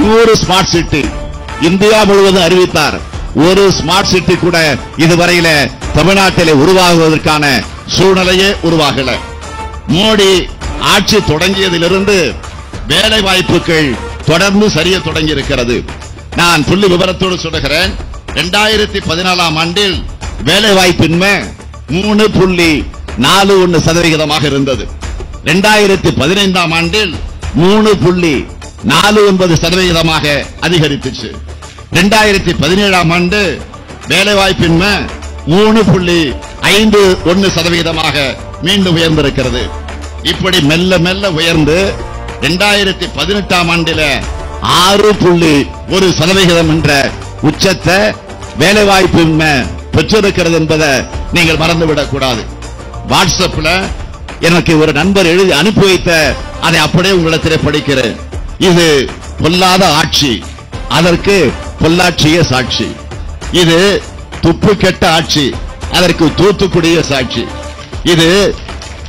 நூறு smart city India முழுவதும் அறிவித்தார். ஒரு ஸ்மார்ட் சிட்டி கூட இதுவரையில தமிழ்நாட்டிலே உருவாகுவதற்கான சூழ்நிலையே உருவாகல. மோடி ஆட்சி தொடங்கியதிலிருந்து வேலை வாய்ப்புகள் தொடர்ந்து சரிய தொடங்கி இருக்கிறது நான் புள்ளி விவரத்தோடு சொல்லுகிறேன். இரண்டாயிரத்தி பதினாலாம் ஆண்டில் வேலை வாய்ப்பின்மை மூணு புள்ளி நாலு ஒன்று சதவிகிதமாக இருந்தது. இரண்டாயிரத்தி பதினைந்தாம் ஆண்டில் மூணு புள்ளி நாலு ஒன்பது சதவிகிதமாக அதிகரித்துச்சு. இரண்டாயிரத்தி பதினேழாம் ஆண்டு வேலைவாய்ப்பின்மை மூணு புள்ளி ஐந்து ஒன்னு சதவிகிதமாக மீண்டும் உயர்ந்திருக்கிறது. இப்படி மெல்ல மெல்ல உயர்ந்து இரண்டாயிரத்தி பதினெட்டாம் ஆண்டில ஆறு புள்ளி ஒரு சதவிகிதம் என்ற உச்சத்தை வேலைவாய்ப்பின்மை பெற்றிருக்கிறது என்பதை நீங்கள் மறந்துவிடக் கூடாது. வாட்ஸ்அப்ல எனக்கு ஒரு நண்பர் எழுதி அனுப்பி வைத்த அதை அப்படியே உங்களிடத்திலே படிக்கிறேன். இது பொல்லாத ஆட்சி. அதற்கு பொள்ளாட்சிய சாட்சி. இது துப்பு கெட்ட ஆட்சி. அதற்கு தூத்துக்குடியே சாட்சி. இது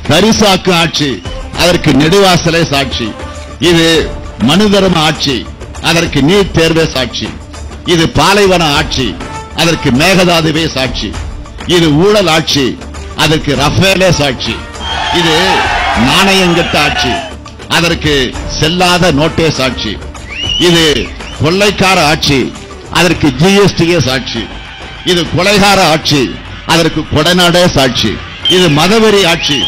தரிசாக்கு ஆட்சி. அதற்கு நெடுவாசலே சாட்சி. இது மனுதர்ம ஆட்சி. அதற்கு நீட் தேர்வே சாட்சி. இது பாலைவன ஆட்சி. அதற்கு மேகதாதுவே சாட்சி. இது ஊழல் ஆட்சி. அதற்கு ரஃபேலே சாட்சி. இது நாணயங்கட்ட ஆட்சி. அதற்கு செல்லாத நோட்டே சாட்சி. இது கொள்ளைக்கார ஆட்சி அதற்கு ஜிஎஸ்டியே சாட்சி. இது கொலைகார ஆட்சி அதற்கு கொடநாடே சாட்சி. இது மதவெறி ஆட்சி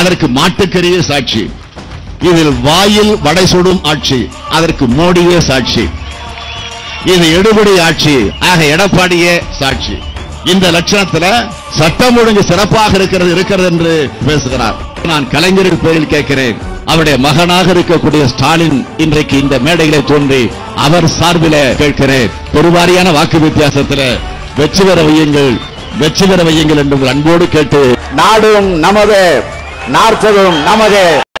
அதற்கு மாட்டுக்கரியே சாட்சி. இதில் வாயில் வடை சுடும் ஆட்சி அதற்கு மோடியே சாட்சி. இது எடுபடி ஆட்சி ஆக எடப்பாடியே சாட்சி. இந்த லட்சணத்தில் சட்டம் ஒழுங்கு சிறப்பாக இருக்கிறது இருக்கிறது என்று பேசுகிறார். நான் கலைஞரின் பேரில் கேட்கிறேன். அவருடைய மகனாக இருக்கக்கூடிய ஸ்டாலின் இன்றைக்கு இந்த மேடையிலே தோன்றி அவர் சார்பில கேட்கிறேன். பெருவாரியான வாக்கு வித்தியாசத்துல வெற்றி பெற வையுங்கள். வெற்றி பெற வையுங்கள் என்று உங்கள் அன்போடு கேட்டு நாடும் நமது நாற்பதும் நமது.